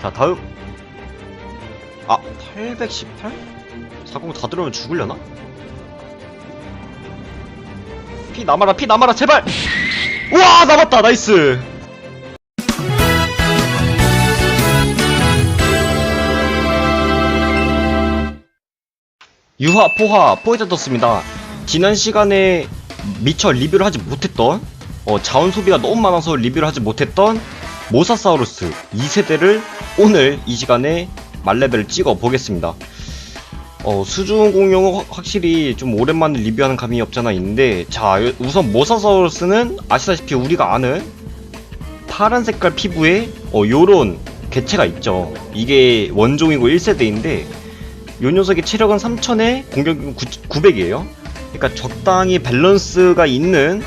자 다음 아 818? 40 다 들어오면 죽으려나? 피 남아라 피 남아라 제발 우와 남았다 나이스 유화 포화 포에다 떴습니다 지난 시간에 미처 리뷰를 하지 못했던 어, 자원 소비가 너무 많아서 리뷰를 하지 못했던 모사사우루스 2세대를 오늘 이 시간에 말레벨을 찍어 보겠습니다. 어, 수중 공룡은 확- 확실히 좀 오랜만에 리뷰하는 감이 없잖아 있는데 자 우선 모사사우루스는 아시다시피 우리가 아는 파란 색깔 피부에 어, 요런 개체가 있죠. 이게 원종이고 1세대인데 요 녀석의 체력은 3000에 공격력은 900이에요. 그러니까 적당히 밸런스가 있는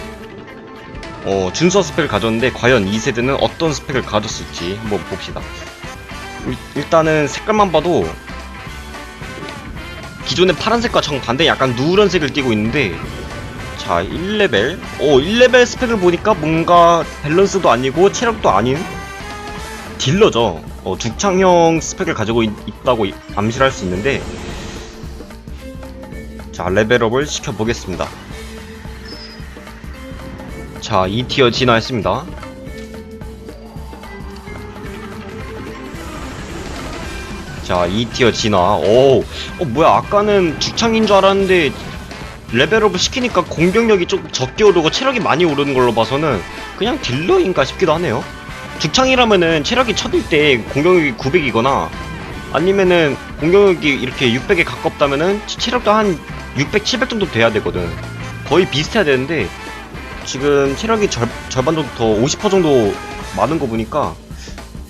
어, 준수한 스펙을 가졌는데 과연 2세대는 어떤 스펙을 가졌을지 한번 봅시다. 일- 일단은 색깔만 봐도 기존의 파란색과 정반대 약간 누런색을 띠고 있는데 자 1레벨. 오 1레벨 스펙을 보니까 뭔가 밸런스도 아니고 체력도 아닌 딜러죠. 어, 죽창형 스펙을 가지고 있, 있다고 이- 암시를 할수 있는데 자 레벨업을 시켜보겠습니다 자 2티어 진화했습니다. 자 2티어 진화. 오 어, 뭐야 아까는 죽창인 줄 알았는데 레벨업을 시키니까 공격력이 좀 적게 오르고 체력이 많이 오르는 걸로 봐서는 그냥 딜러인가 싶기도 하네요. 죽창이라면은 체력이 1000일 때 공격력이 900이거나 아니면은 공격력이 이렇게 600에 가깝다면은 체- 체력도 한 600, 700 정도 돼야 되거든. 거의 비슷해야 되는데 지금 체력이 절, 절반 정도 더 50% 정도 많은 거 보니까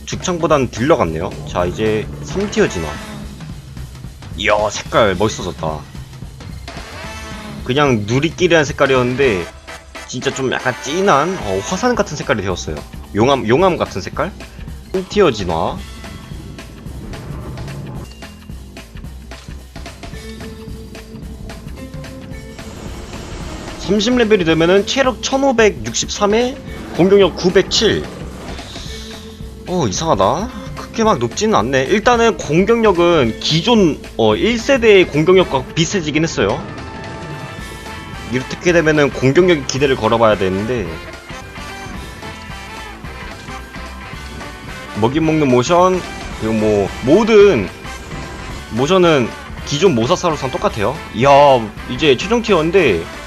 죽창보단 딜러 같네요. 자 이제 3티어 진화. 이야 색깔 멋있어졌다. 그냥 누리끼리한 색깔이었는데 진짜 좀 약간 진한 어, 화산 같은 색깔이 되었어요. 용암 용암 같은 색깔? 3티어 진화 삼십 레벨이 되면은 체력 1563에 공격력 907. 어, 이상하다. 그렇게 막 높지는 않네. 일단은 공격력은 기존 어, 1세대의 공격력과 비슷해지긴 했어요. 이렇게 되면은 공격력 기대를 걸어봐야 되는데 먹이 먹는 모션 그리고 뭐 모든 모션은 기존 모사사로랑 똑같아요. 이야 이제 최종 티어인데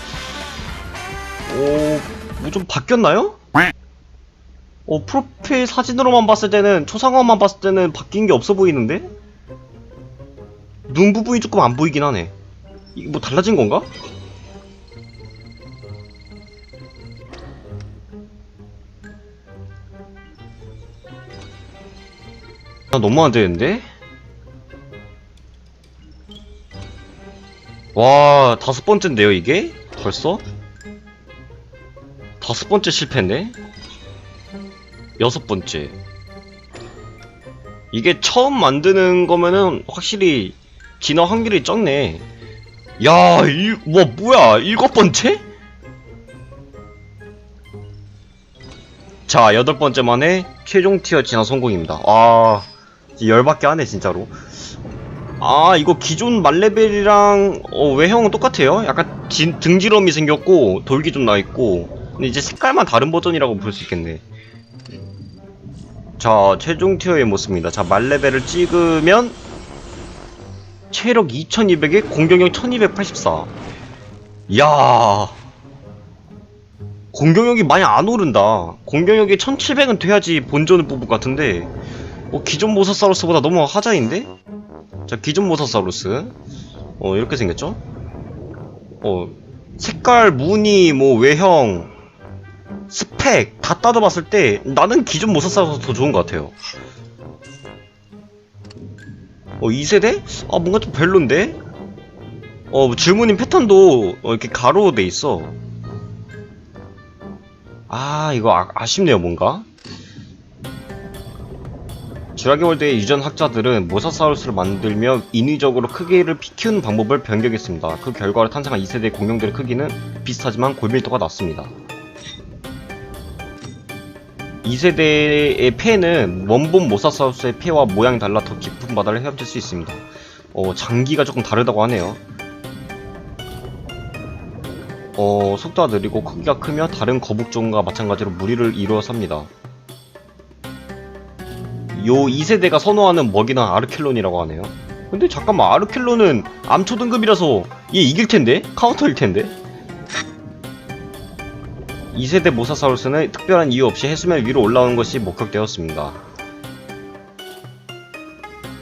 오, 뭐 좀 바뀌었나요? 어, 프로필 사진으로만 봤을 때는, 초상화만 봤을 때는 바뀐 게 없어 보이는데? 눈 부분이 조금 안 보이긴 하네. 이게 뭐 달라진 건가? 아, 너무 안 되는데? 와, 다섯 번째인데요, 이게? 벌써? 다섯 번째 실패인데? 여섯 번째. 이게 처음 만드는 거면은 확실히 진화 확률이 적네. 야, 일, 와, 뭐야, 일곱 번째? 자, 여덟 번째 만에 최종 티어 진화 성공입니다. 아, 이제 열받게 하네, 진짜로. 아, 이거 기존 말레벨이랑 어, 외형은 똑같아요. 약간 진- 등지럼이 생겼고, 돌기 좀 나있고, 근데 이제 색깔만 다른 버전이라고 볼 수 있겠네. 자, 최종 티어의 모습입니다. 자, 말레벨을 찍으면 체력 2200에 공격력 1284. 이야. 공격력이 많이 안 오른다. 공격력이 1700은 돼야지 본전을 뽑을 것 같은데, 어, 기존 모사사우루스보다 너무 하자인데? 자, 기존 모사사우루스. 어, 이렇게 생겼죠? 어, 색깔, 무늬, 뭐, 외형, 스펙 다 따져봤을 때 나는 기존 모사사우루스 더 좋은 것 같아요. 어, 2세대? 아, 뭔가 좀 별론데? 어, 질문인 패턴도 어, 이렇게 가로로 돼 있어. 아, 이거 아, 아쉽네요, 뭔가. 주라기 월드의 유전 학자들은 모사사우루스를 만들며 인위적으로 크기를 피- 키우는 방법을 변경했습니다. 그 결과로 탄생한 2세대 공룡들의 크기는 비슷하지만 골밀도가 낮습니다. 2세대의 폐는 원본 모사사우스의 폐와 모양이 달라 더 깊은 바다를 헤엄칠 수 있습니다. 어, 장기가 조금 다르다고 하네요. 어, 속도가 느리고 크기가 크며 다른 거북종과 마찬가지로 무리를 이루어 삽니다. 요 2세대가 선호하는 먹이는 아르켈론이라고 하네요. 근데 잠깐만, 아르켈론은 암초 등급이라서 얘 이길 텐데? 카운터일 텐데? 2세대 모사사우루스는 특별한 이유 없이 해수면 위로 올라오는 것이 목격되었습니다.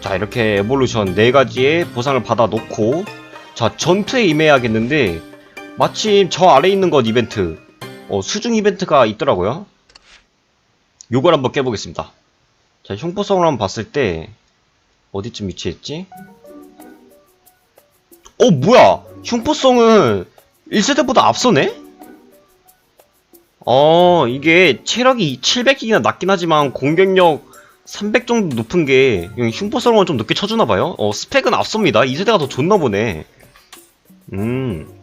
자, 이렇게 에볼루션 4가지의 보상을 받아 놓고, 자, 전투에 임해야겠는데, 마침 저 아래 있는 것 이벤트, 어, 수중 이벤트가 있더라고요. 요걸 한번 깨보겠습니다. 자, 흉포성을 한번 봤을 때, 어디쯤 위치했지? 어, 뭐야! 흉포성은 1세대보다 앞서네? 어, 이게 체력이 700이나 낮긴 하지만 공격력 300 정도 높은 게 흉포성은 좀 늦게 쳐주나봐요? 어, 스펙은 앞섭니다. 2세대가 더 좋나 보네. 음.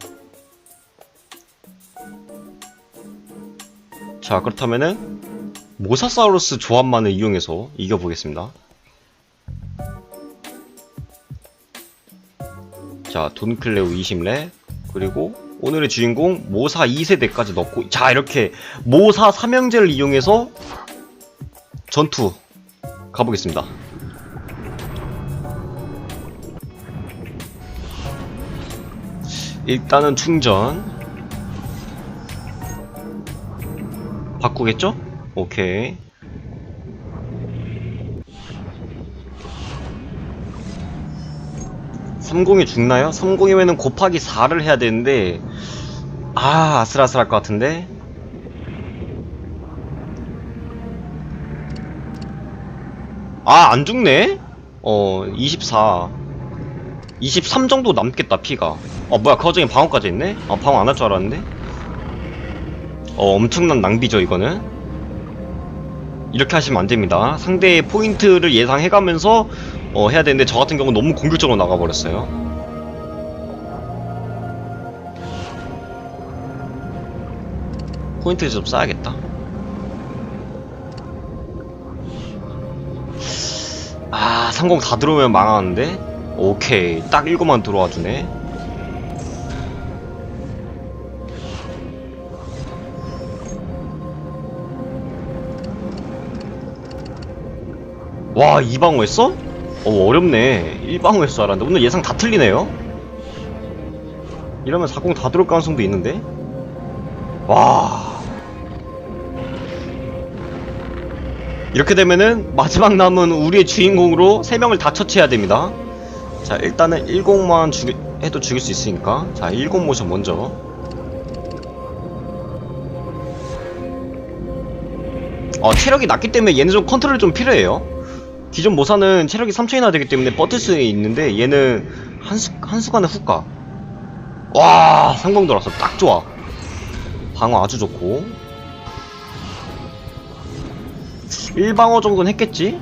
자, 그렇다면은 모사사우루스 조합만을 이용해서 이겨보겠습니다. 자, 돈클레오 20렙, 그리고 오늘의 주인공 모사 2세대까지 넣고, 자, 이렇게 모사 삼형제를 이용해서 전투 가보겠습니다. 일단은 충전. 바꾸겠죠? 오케이. 삼공이 죽나요? 3공이면은 곱하기 4를 해야 되는데 아 아슬아슬할 것 같은데 아 안 죽네? 어24 23 정도 남겠다 피가 어 뭐야 그 와중에 방어까지 했네? 아 방어 안 할 줄 알았는데 어 엄청난 낭비죠 이거는 이렇게 하시면 안됩니다 상대의 포인트를 예상해가면서 어, 해야 되는데 저 같은 경우 너무 공격적으로 나가버렸어요 포인트 좀 쌓아야겠다 아, 30 다 들어오면 망하는데? 오케이. 딱 7만 들어와 주네. 와, 2방어 했어? 어, 어렵네. 1방어 했어 알았는데. 오늘 예상 다 틀리네요? 이러면 40 다 들어올 가능성도 있는데? 와. 이렇게 되면은 마지막 남은 우리의 주인공으로 3명을 다 처치해야 됩니다. 자, 일단은 10만 죽이, 해도 죽일 수 있으니까. 자, 10 모션 먼저. 어, 체력이 낮기 때문에 얘는 좀 컨트롤이 좀 필요해요. 기존 모사는 체력이 3천이나 되기 때문에 버틸 수 있는데 얘는 한 수, 한수간에 훅 가. 와, 상공 돌아서 딱 좋아. 방어 아주 좋고. 1방어 정도는 했겠지?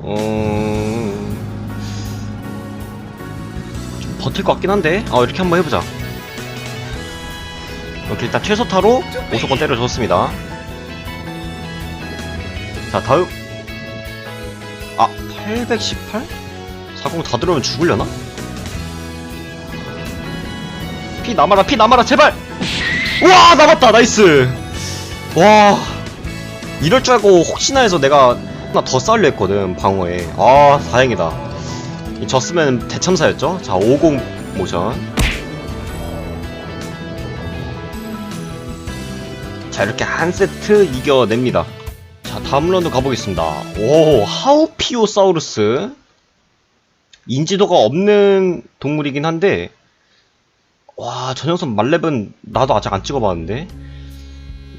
어... 좀 버틸 것 같긴 한데 아 이렇게 한번 해보자 이렇게 일단 최소타로 5소권 때려줬습니다. 자 다음. 아 818? 40 다 들어오면 죽으려나? 피 남아라 피 남아라 제발! 우와 남았다 나이스! 와 이럴 줄 알고 혹시나 해서 내가 하나 더 쌓으려 했거든 방어에. 아 다행이다. 이 졌으면 대참사였죠? 자 50 모션 자 이렇게 한 세트 이겨냅니다 자 다음 라운드 가보겠습니다 오 하우피오사우루스 인지도가 없는 동물이긴 한데 와, 전형선 말렙은 나도 아직 안 찍어봤는데.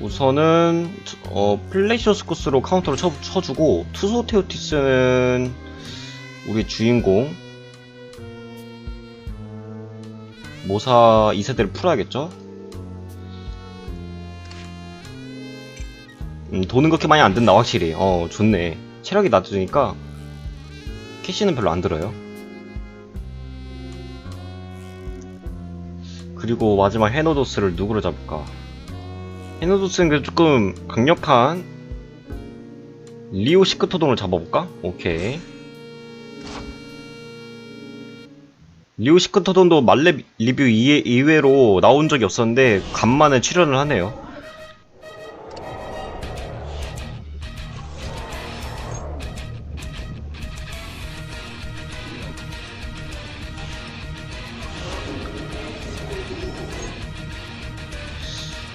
우선은 어, 플레이셔스코스로 카운터를 쳐, 쳐주고 투소테오티스는 우리 주인공 모사 2세대를 풀어야겠죠? 음, 돈은 그렇게 많이 안 든다 확실히 어 좋네 체력이 낮으니까 캐시는 별로 안 들어요 그리고 마지막 헤노도스를 누구로 잡을까? 헤노도스는 그래도 조금 강력한 리오 시크토동을 잡아볼까? 오케이. 리오 시크토동도 말렙 리뷰 이외, 이외로 나온 적이 없었는데 간만에 출연을 하네요.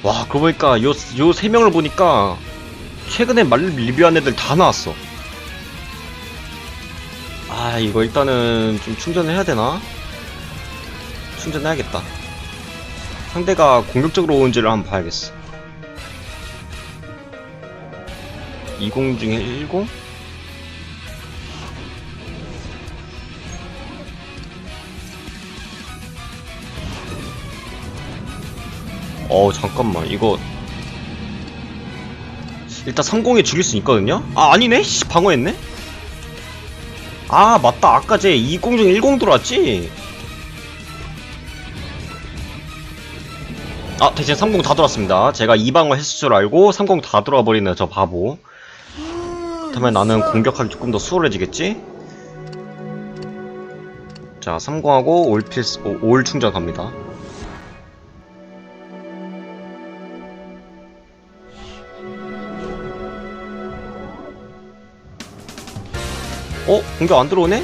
와, 그러고 보니까 요, 요 세 명을 보니까 최근에 말렙 리뷰한 애들 다 나왔어. 아, 이거 일단은 좀 충전을 해야 되나? 충전해야겠다. 상대가 공격적으로 오는지를 한번 봐야겠어. 20 중에 10? 어 잠깐만 이거 일단 성공에 죽일 수 있거든요? 아 아니네? 씨 방어했네? 아 맞다 아까 쟤20중10 들어왔지? 아 대신 30다 돌았습니다 제가 2방어 했을 줄 알고 30다 돌아와 버리네 저 바보 그렇다면 나는 공격하기 조금 더 수월해지겠지? 자 30하고 올 필스 오- 올 충전 갑니다 어? 공격 안 들어오네?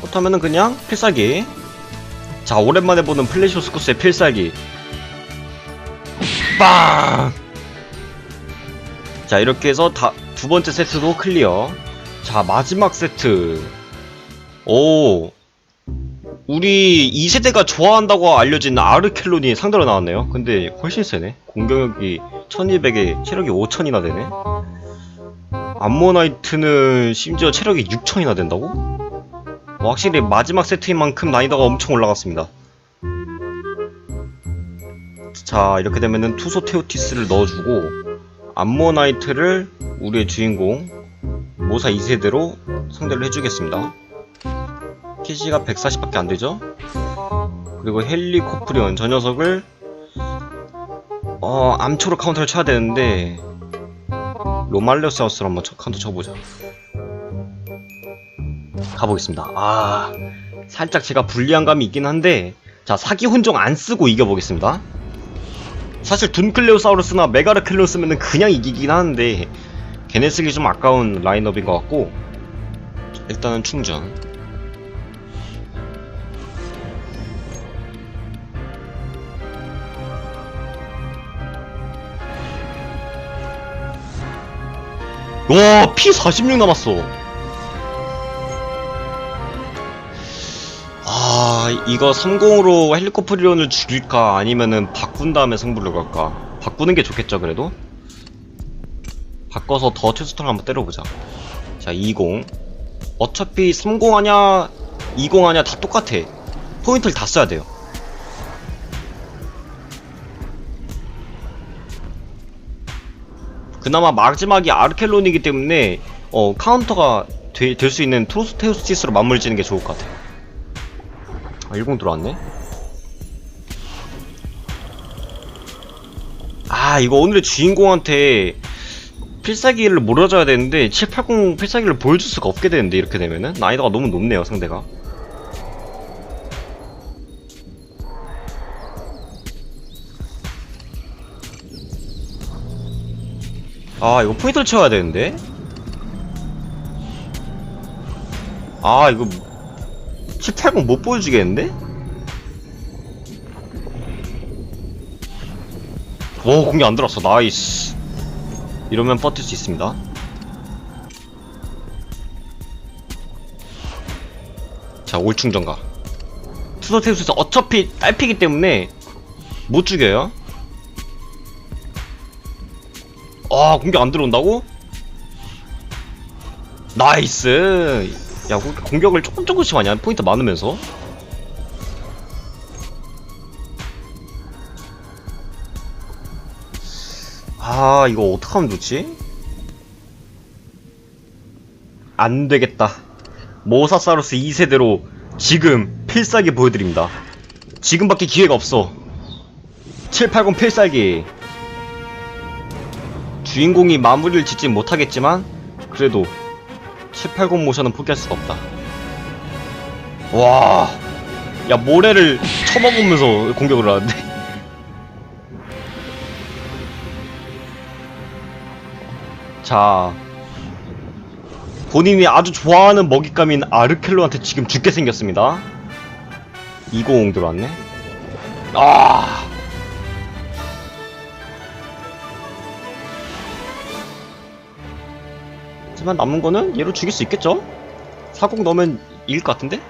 그렇다면은 그냥 필살기. 자 오랜만에 보는 플래시오스쿠스의 필살기. 빵! 자 이렇게 해서 다, 두 번째 세트도 클리어. 자 마지막 세트. 오. 우리 2세대가 좋아한다고 알려진 아르켈론이 상대로 나왔네요. 근데 훨씬 세네. 공격력이 1200에 체력이 5000이나 되네 암모나이트는 심지어 체력이 6000이나 된다고? 뭐 확실히 마지막 세트인 만큼 난이도가 엄청 올라갔습니다. 자, 이렇게 되면은 투소 테오티스를 넣어주고, 암모나이트를 우리의 주인공, 모사 2세대로 상대를 해주겠습니다. 캐시가 140밖에 안 되죠? 그리고 헬리코프리온, 저 녀석을, 어, 암초로 카운터를 쳐야 되는데, 로말레오사우스를 한번 쳐- 카운터 쳐보자. 가보겠습니다. 아, 살짝 제가 불리한 감이 있긴 한데, 자, 사기 혼종 안 쓰고 이겨보겠습니다. 사실 둔클레오사우루스나 메가르클레오 쓰면은 그냥 이기긴 하는데, 걔네 쓰기 좀 아까운 라인업인 것 같고, 자, 일단은 충전. 와, 피 46 남았어. 아, 이거 30으로 헬리코프리온을 죽일까? 아니면은 바꾼 다음에 승부를 걸까? 바꾸는 게 좋겠죠, 그래도? 바꿔서 더 투스턴 한번 때려보자. 자, 20. 어차피 30 하냐, 20 하냐 다 똑같아. 포인트를 다 써야 돼요. 그나마 마지막이 아르켈론이기 때문에 어, 카운터가 될 수 있는 토스테우스티스로 지는 게 좋을 것 같아요. 아, 10 들어왔네. 아, 이거 오늘의 주인공한테 필살기를 몰아줘야 되는데 780 필살기를 보여줄 수가 없게 되는데 이렇게 되면은 난이도가 너무 높네요 상대가 아 이거 포인트를 채워야 되는데? 아 이거 780 못 보여주겠는데? 오 공격 안 들었어. 나이스. 이러면 버틸 수 있습니다. 자 올충전가 투더 테우스에서 어차피 딸피기 때문에 못 죽여요 아 공격 안 들어온다고? 나이스. 야 공- 공격을 조금 조금씩 하냐 포인트 많으면서. 아 이거 어떡하면 좋지? 안 되겠다. 모사사우루스 2세대로 지금 필살기 보여드립니다. 지금밖에 기회가 없어. 780 필살기 주인공이 마무리를 짓지 못하겠지만 그래도 780 모션은 포기할 수가 없다. 와, 야 모래를 쳐먹으면서 공격을 하는데. 자 본인이 아주 좋아하는 먹잇감인 아르켈로한테 지금 죽게 생겼습니다. 250 들어왔네. 아 하지만 남은 거는 얘로 죽일 수 있겠죠? 40 넣으면 이길 것 같은데?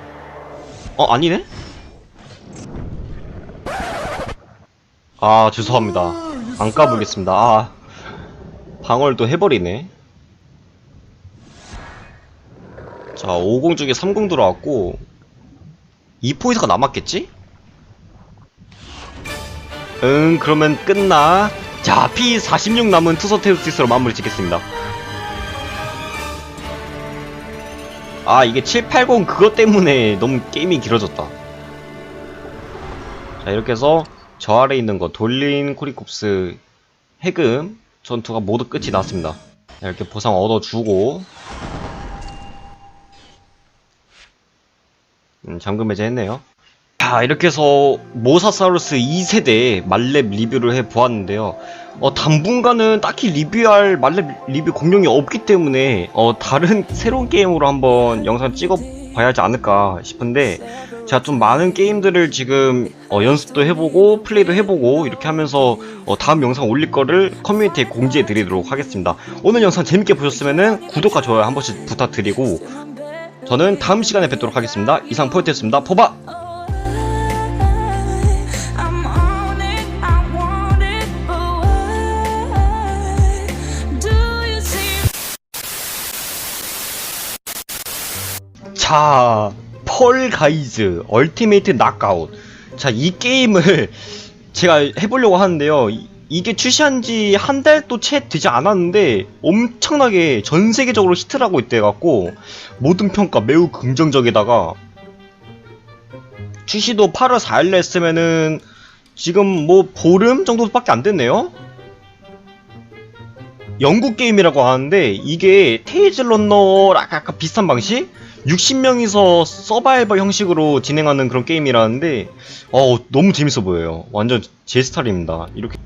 어 아니네? 아 죄송합니다 안 까불겠습니다 아 방어를 해버리네 자 50 중에 30 들어왔고 2포인트가 남았겠지? 응 그러면 끝나 자 P46 남은 투서 테우스로 마무리 짓겠습니다 아 이게 780 그것 때문에 너무 게임이 길어졌다. 자 이렇게 해서 저 아래 있는 거 돌린 코리콥스 해금 전투가 모두 끝이 났습니다. 자, 이렇게 보상 얻어주고. 음, 잠금 해제했네요. 자 이렇게 해서 모사사우루스 2세대 말렙 리뷰를 해보았는데요 어, 당분간은 딱히 리뷰할 말렙 리뷰 공룡이 없기 때문에 어, 다른 새로운 게임으로 한번 영상 찍어 봐야 하지 않을까 싶은데 제가 좀 많은 게임들을 지금 어, 연습도 해보고 플레이도 해보고 이렇게 하면서 어, 다음 영상 올릴 거를 커뮤니티에 공지해 드리도록 하겠습니다. 오늘 영상 재밌게 보셨으면 구독과 좋아요 한 번씩 부탁드리고 저는 다음 시간에 뵙도록 하겠습니다. 이상 포인트였습니다. 포바 자, 펄 가이즈 얼티메이트 낙아웃. 자, 이 게임을 제가 해보려고 하는데요. 이- 이게 출시한 지 한 달도 채 되지 않았는데 엄청나게 전 세계적으로 히트를 하고 있대갖고 모든 평가 매우 긍정적에다가 출시도 8월 4일에 했으면은 지금 뭐 보름 정도밖에 안 됐네요? 영국 게임이라고 하는데 이게 테이즈 런너랑 약간 비슷한 방식? 60명이서 서바이벌 형식으로 진행하는 그런 게임이라는데 어 너무 재밌어 보여요. 완전 제 스타일입니다. 이렇게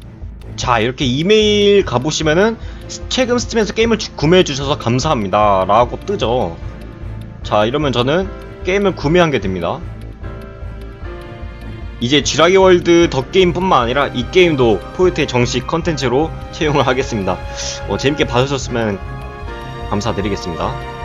자 이렇게 이메일 가보시면은 스- 최근 스팀에서 게임을 주- 구매해 주셔서 감사합니다 라고 뜨죠. 자 이러면 저는 게임을 구매한 게 됩니다. 이제 쥐라기 월드 더 게임뿐만 아니라 이 게임도 포인트의 정식 컨텐츠로 채용을 하겠습니다. 어, 재밌게 봐주셨으면 감사드리겠습니다.